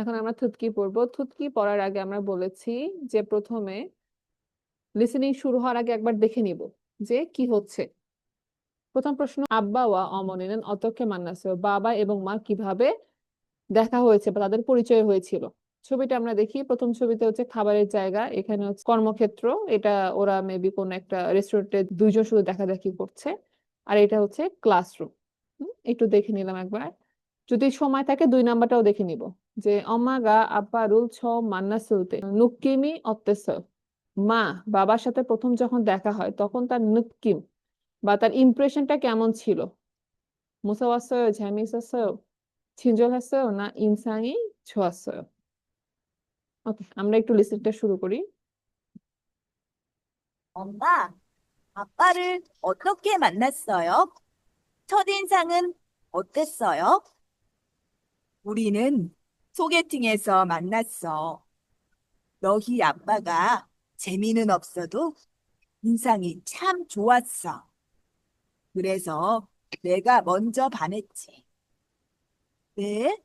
এখন আমরা থুতকি পড়ব। থুতকি পড়ার আগে আমরা বলেছি যে প্রথমে লিসেনিং শুরু হওয়ার আগে একবার দেখে নিব যে কি হচ্ছে। প্রথম প্রশ্ন, আব্বা ওয়া অমনিনেন অতকে মান্নাসে বাবা এবং মা কীভাবে দেখা হয়েছে বা তাদের পরিচয় হয়েছিল? ছবিটা আমরা দেখি। প্রথম ছবিতে হচ্ছে খাবারের জায়গা, এখানে হচ্ছে কর্মক্ষেত্র। এটা ওরা মেবি কোনো একটা রেস্টুরেন্টে দুইজন শুধু দেখা দেখি করছে। আর এটা হচ্ছে ক্লাসরুম একটু দেখে নিলাম একবার। যদি সময় থাকে দুই নাম্বারটাও দেখে নিব। যে অমাগা আপারুল ছ মান্না সুলতে নুক্কিমি অত্তেস মা বাবার সাথে প্রথম যখন দেখা হয় তখন তার নুক্কিম বা তার ইমপ্রেশনটা কেমন ছিল 무서웠어요 재미있었어요 친절했어요 না 인상이 좋았어요 ওকে আমরা একটু লিসেনটা শুরু করি 엄마, 아빠를 어떻게 만났어요? 첫인상은 어땠어요? 우리는 소개팅에서 만났어. 너희 아빠가 재미는 없어도 인상이 참 좋았어. 그래서 내가 먼저 반했지. 네?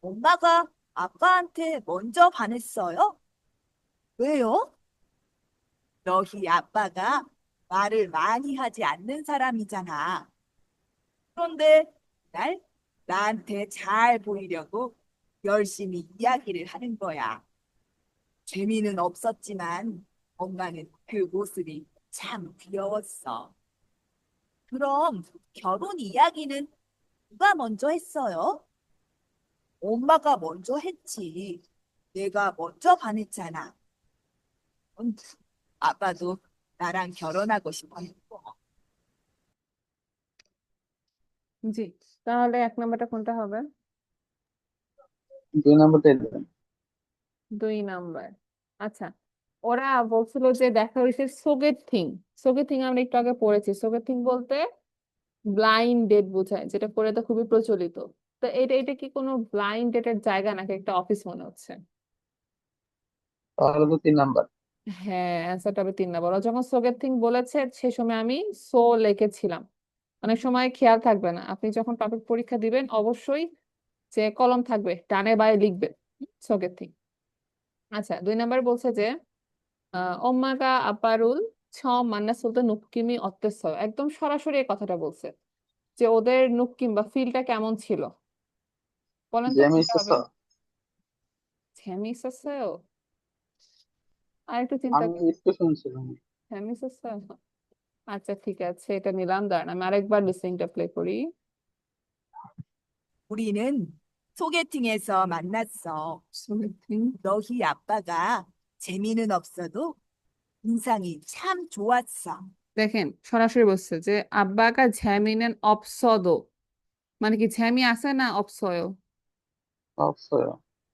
엄마가 아빠한테 먼저 반했어요? 왜요? 너희 아빠가 말을 많이 하지 않는 사람이잖아. 그런데 날 나한테 잘 보이려고 열심히 이야기를 하는 거야. 재미는 없었지만 엄마는 그 모습이 참 귀여웠어. 그럼 결혼 이야기는 누가 먼저 했어요? 엄마가 먼저 했지. 내가 먼저 반했잖아. 음, 아빠도 나랑 결혼하고 싶었고. জি তাহলে এক নাম্বারটা কোনটা হবে দুই নাম্বারটাই দেবেন। দুই নাম্বার। আচ্ছা ওরা বলছিল যে দেখা হয়েছে সোগেট থিং সোগেট থিং আমরা একটু আগে পড়েছি। সোগেট থিং বলতে ব্লাইন্ড ডেট বোঝায় যেটা করে তো খুবই প্রচলিত। তো এটা এটা কি কোনো ব্লাইন্ড ডেটের জায়গা নাকি একটা অফিস মনে হচ্ছে? তাহলে তো তিন নাম্বার। হ্যাঁ অ্যান্সারটা হবে তিন নাম্বার। ওরা যখন সোগেট থিং বলেছে সে সময় আমি সো লিখেছিলাম। অনেক সময় খেয়াল থাকবে না। আপনি যখন টপিক পরীক্ষা দিবেন অবশ্যই যে কলম থাকবে ডানে বায়ে লিখবেন সোগেট থিং আচ্ছা দুই নাম্বার বলছে যে আহ, 엄마가 아빠를 처음 만났을 때 느낌이 어땠어요? একদম সরাসরি এই কথাটা বলছে যে ওদের নুকিম বা ফিলটা কেমন ছিল বলেন তো জেমি কোনটা হবে ইসেছো 재미있었어요 আর একটু চিন্তা আমি একটু শুনছিলাম 재미있었어요 আচ্ছা ঠিক আছে এটা নিলাম দাঁড়ান আমি আরেকবার লিসেনিংটা প্লে করি 우리는 소개팅에서 만났어. 소개팅? 너희 아빠가 재미는 없어도 인상이 참 좋았어. দেখেন সরাসরি বলছে যে আব্বাকা ঝ্যামিনেন অপসদ মানে কি ঝ্যামি আছে না অপসয় 없어요.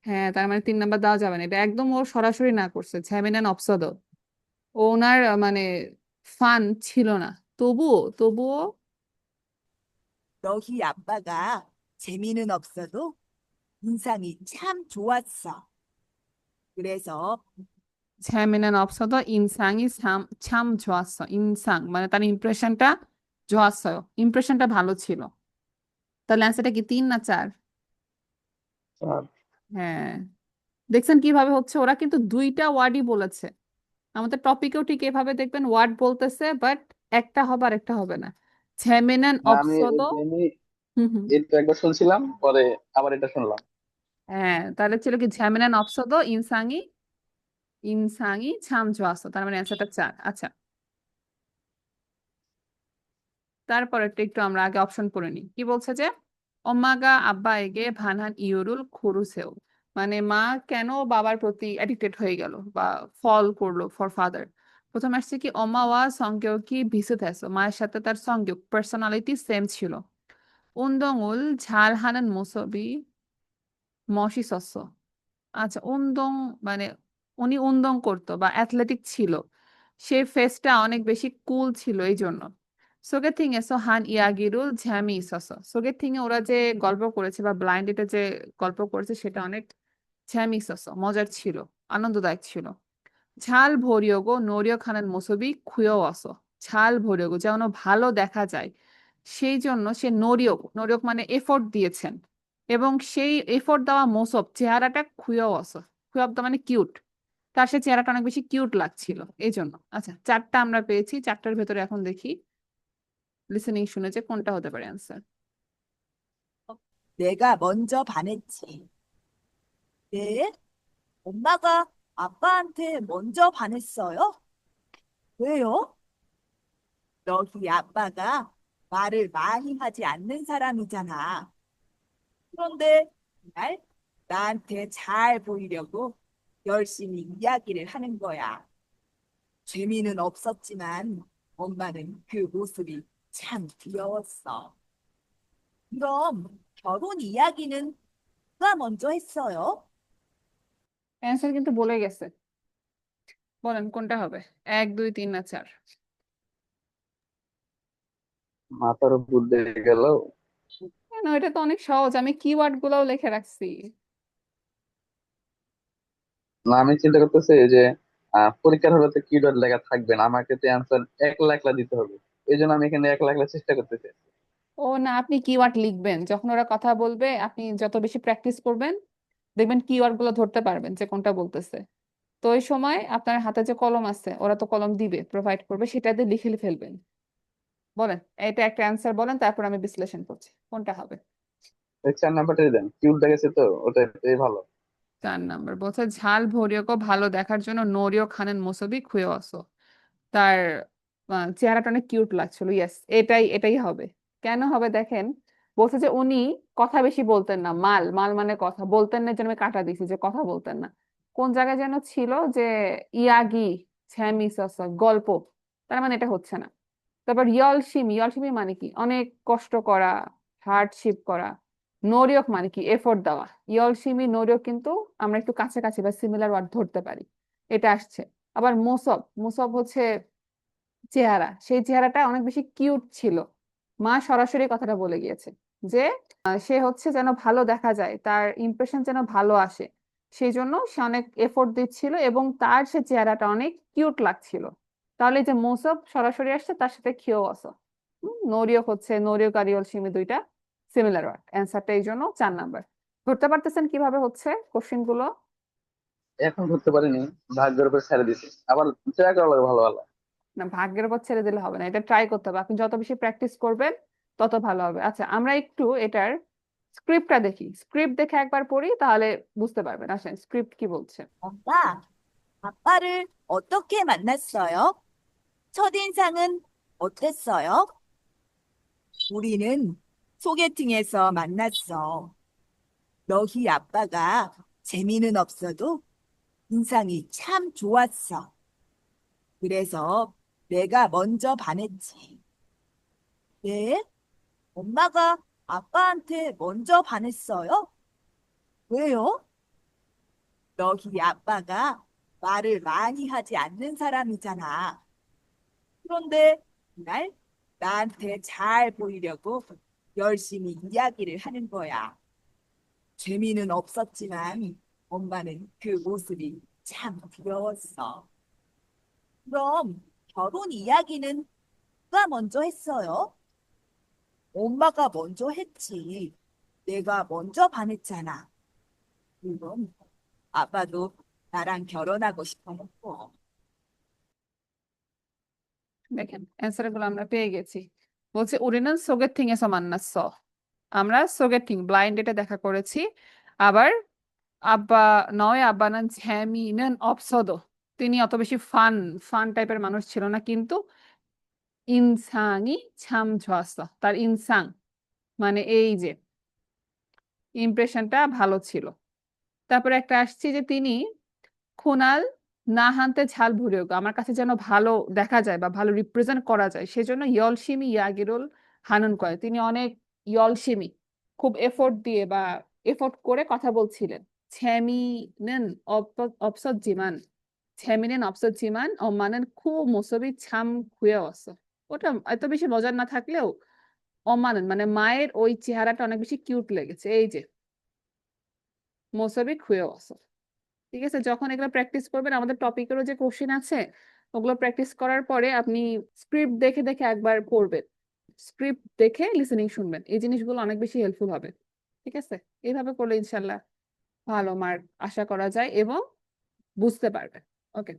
হ্যাঁ তার মানে তিন নাম্বার দেওয়া যাবে না এটা একদম ও সরাসরি না করছে ঝ্যামিনেন অপসদ ওনার মানে ফান ছিল না তবুও তবুও 너희 아빠가 재미는 없어도 인상이 참 좋았어. 그래서 재미는 없어도 인상이 참, 참 좋았어 인상 মানে তার ইমপ্রেশনটা 좋았어요 ইমপ্রেশনটা ভালো ছিল তাহলে অ্যান্সারটা কি তিন না চার চার হ্যাঁ দেখছেন কিভাবে হচ্ছে ওরা কিন্তু দুইটা ওয়ার্ডই বলেছে আমাদের টপিকেও ঠিক এভাবে দেখবেন ওয়ার্ড বলতেছে বাট একটা হবে আর একটা হবে না 재미는 না, আমি 없어도 জেমি হুম হুম এটা একবার শুনছিলাম পরে আবার এটা শুনলাম হ্যাঁ তাহলে ছিল কি ঝ্যামেলান অপসদ, ইনসাঙি ইনসাঙি ছাম জোয়াস তার মানে অ্যান্সারটা চার আচ্ছা। তারপরে একটু আমরা আগে অপশন পড়ে নিই। কি বলছে যে অম্মাগা আব্বা এগে ভানহান ইউরুল খুরুসেও মানে মা কেন বাবার প্রতি অ্যাডিক্টেড হয়ে গেল বা ফল করল ফর ফাদার প্রথম আসছে কি অম্মা ওয়া সংকেও কি ভিসে থাকো মায়ের সাথে তার সঙ্গে পার্সোনালিটি সেম ছিল। উন্দংল ঝাল হানান মোসবি মশিসস্য আচ্ছা উন্দং মানে উনি উন্দং করতো বা অ্যাথলেটিক ছিল। সে ফেসটা অনেক বেশি কুল ছিল এই জন্য সোগে থিং এসো হান ইয়াগিরুল ঝ্যামি সস সোগে থিং এ ওরা যে গল্প করেছে বা ব্লাইন্ড এটা যে গল্প করেছে সেটা অনেক ঝ্যামি সস মজার ছিল, আনন্দদায়ক ছিল। ঝাল ভরিয়োগো নোরিয় খানের মুসবি খুয়ো অস। ঝাল ভরিয়োগো যেমন ভালো দেখা যায়। সেই জন্য সে নোরিয়োগ নোরিয়োগ মানে এফোর্ট দিয়েছেন। এবং সেই এফোর্ট দেওয়া মোসব চেহারাটা খুয়াও আছে খুয়াব মানে কিউট তার সে চেহারাটা অনেক বেশি কিউট লাগছিল এই জন্য আচ্ছা চারটা আমরা পেয়েছি চারটার ভেতরে এখন দেখি লিসেনিং শুনেছে কোনটা হতে পারে অ্যান্সার 내가 먼저 반했지. 네? 엄마가 아빠한테 먼저 반했어요? 왜요? 너희 아빠가 말을 많이 하지 않는 사람이잖아. 그런데 그날 나한테 잘 보이려고 열심히 이야기를 하는 거야. 재미는 없었지만 엄마는 그 모습이 참 귀여웠어. 그럼 결혼 이야기는 누가 먼저 했어요? অ্যান্সার কিন্তু বলে গেছে বলেন কোনটা হবে এক দুই তিন না চার মাথার উপর দিয়ে গেল কেন এটা তো অনেক সহজ। আমি কিওয়ার্ড গুলাও লিখে রাখছি। না আমি চিন্তা করতেছি যে পরীক্ষার হলে তো কিওয়ার্ড লেখা থাকবে না আমাকে তো অ্যান্সার একলা একলা দিতে হবে। এই জন্য আমি এখানে একলা একলা চেষ্টা করতেছি। ও না আপনি কিওয়ার্ড লিখবেন। যখন ওরা কথা বলবে আপনি যত বেশি প্র্যাকটিস করবেন দেখবেন কিওয়ার্ডগুলো ধরতে পারবেন যে কোনটা বলতেছে। তো ওই সময় আপনার হাতে যে কলম আছে ওরা তো কলম দিবে প্রোভাইড করবে সেটা দিয়ে লিখে ফেলবেন। বলেন এটা একটা অ্যান্সার বলেন তারপর আমি বিশ্লেষণ করছি কোনটা হবে? চার নাম্বারটাই দেন কিউট দেখেছে তো ওটাই ভালো। চার নাম্বার বলছে ঝাল ভরিয়কো ভালো দেখার জন্য নরিও খানেন মোসবি খুয়ে আসো। তার চেহারাটা অনেক কিউট লাগছিল ইয়েস এটাই এটাই হবে। কেন হবে দেখেন বলছে যে উনি কথা বেশি বলতেন না মাল মাল মানে কথা বলতেন না জন্য আমি কাটা দিছি যে কথা বলতেন না। কোন জায়গায় যেন ছিল যে ইয়াগি ছ্যামিসস গল্প তার মানে এটা হচ্ছে না। তারপর ইয়লসিম ইয়লসিমি মানে কি? অনেক কষ্ট করা হার্ডশিপ করা নরিয়ক মানে কি? এফোর্ট দেওয়া। ইয়লসিমি নরিয়ক কিন্তু আমরা একটু কাছাকাছি বা সিমিলার ওয়ার্ড ধরতে পারি। এটা আসছে। আবার মোসব মোসব হচ্ছে চেহারা। সেই চেহারাটা অনেক বেশি কিউট ছিল। মা সরাসরি কথাটা বলে গিয়েছে যে সে হচ্ছে যেন ভালো দেখা যায়, তার ইমপ্রেশন যেন ভালো আসে। সেই জন্য সে অনেক এফোর্ট দিচ্ছিল এবং তার সে চেহারাটা অনেক কিউট লাগছিল। তাহলে এই যে মোসব সরাসরি আসছে তার সাথে খিও আসো নরিয়ক হচ্ছে নরিয়ক আর ইয়লসিমি দুইটা সিমিলার ওয়ার্ড অ্যান্সারটা এই জন্য চার নাম্বার ধরতে পারতেছেন কিভাবে হচ্ছে কোশ্চেন গুলো এখন ধরতে পারিনি ভাগ্যের উপর ছেড়ে দিছি আবার চেষ্টা করা লাগে ভালো ভালো না ভাগ্যের উপর ছেড়ে দিলে হবে না এটা ট্রাই করতে হবে আপনি যত বেশি প্র্যাকটিস করবেন তত ভালো হবে আচ্ছা আমরা একটু এটার স্ক্রিপ্টটা দেখি স্ক্রিপ্ট দেখে একবার পড়ি তাহলে বুঝতে পারবেন আসেন স্ক্রিপ্ট কি বলছে 엄마, 아빠를 어떻게 만났어요? 첫인상은 어땠어요? 우리는 소개팅에서 만났어. 너희 아빠가 재미는 없어도 인상이 참 좋았어. 그래서 내가 먼저 반했지. 네? 엄마가 아빠한테 먼저 반했어요? 왜요? 너희 아빠가 말을 많이 하지 않는 사람이잖아. 그런데 그날 나한테 잘 보이려고 열심히 이야기를 하는 거야. 재미는 없었지만 엄마는 그 모습이 참 귀여웠어. 그럼 결혼 이야기는 누가 먼저 했어요? 엄마가 먼저 했지. 내가 먼저 반했잖아. 물론 아빠도 나랑 결혼하고 싶어 했고. দেখেন অ্যান্সারগুলো আমরা পেয়ে গেছি। বলছে উরিনান সোগেথিং এসো স। আমরা সোগের থিং ব্লাইন্ড ডেটে দেখা করেছি। আবার আব্বা, নয় আব্বানান ঝ্যামিনান অপসদো। তিনি অত বেশি ফান ফান টাইপের মানুষ ছিল না, কিন্তু ইনসাংই ছাম ঝোয়াসা তার ইনসাং মানে এই যে ইমপ্রেশনটা ভালো ছিল। তারপরে একটা আসছে যে তিনি খুনাল না হানতে ঝাল ভুরিয়োগ আমার কাছে যেন ভালো দেখা যায় বা ভালো রিপ্রেজেন্ট করা যায়, সেজন্য ইয়লসিমি ইয়াগিরুল হানন করে তিনি অনেক ইয়লসিমি খুব এফোর্ট দিয়ে বা এফোর্ট করে কথা বলছিলেন। ছেমিনেন অপসদ জিমান। ছেমিনেন অপসদ জিমান ও মানেন খু মোসবি ছাম খুয়ে অস। ওটা এত বেশি মজার না থাকলেও অমানন মানে মায়ের ওই চেহারাটা অনেক বেশি কিউট লেগেছে। এই যে, মোসবি খুয়ে অস। ঠিক আছে? যখন এগুলো প্র্যাকটিস করবেন, আমাদের টপিকেরও যে কোশ্চেন আছে, ওগুলো প্র্যাকটিস করার পরে আপনি স্ক্রিপ্ট দেখে দেখে একবার পড়বেন। স্ক্রিপ্ট দেখে লিসেনিং শুনবেন। এই জিনিসগুলো অনেক বেশি হেল্পফুল হবে। ঠিক আছে? এইভাবে করলে ইনশাল্লাহ ভালো মার্ক আশা করা যায় এবং বুঝতে পারবে ওকে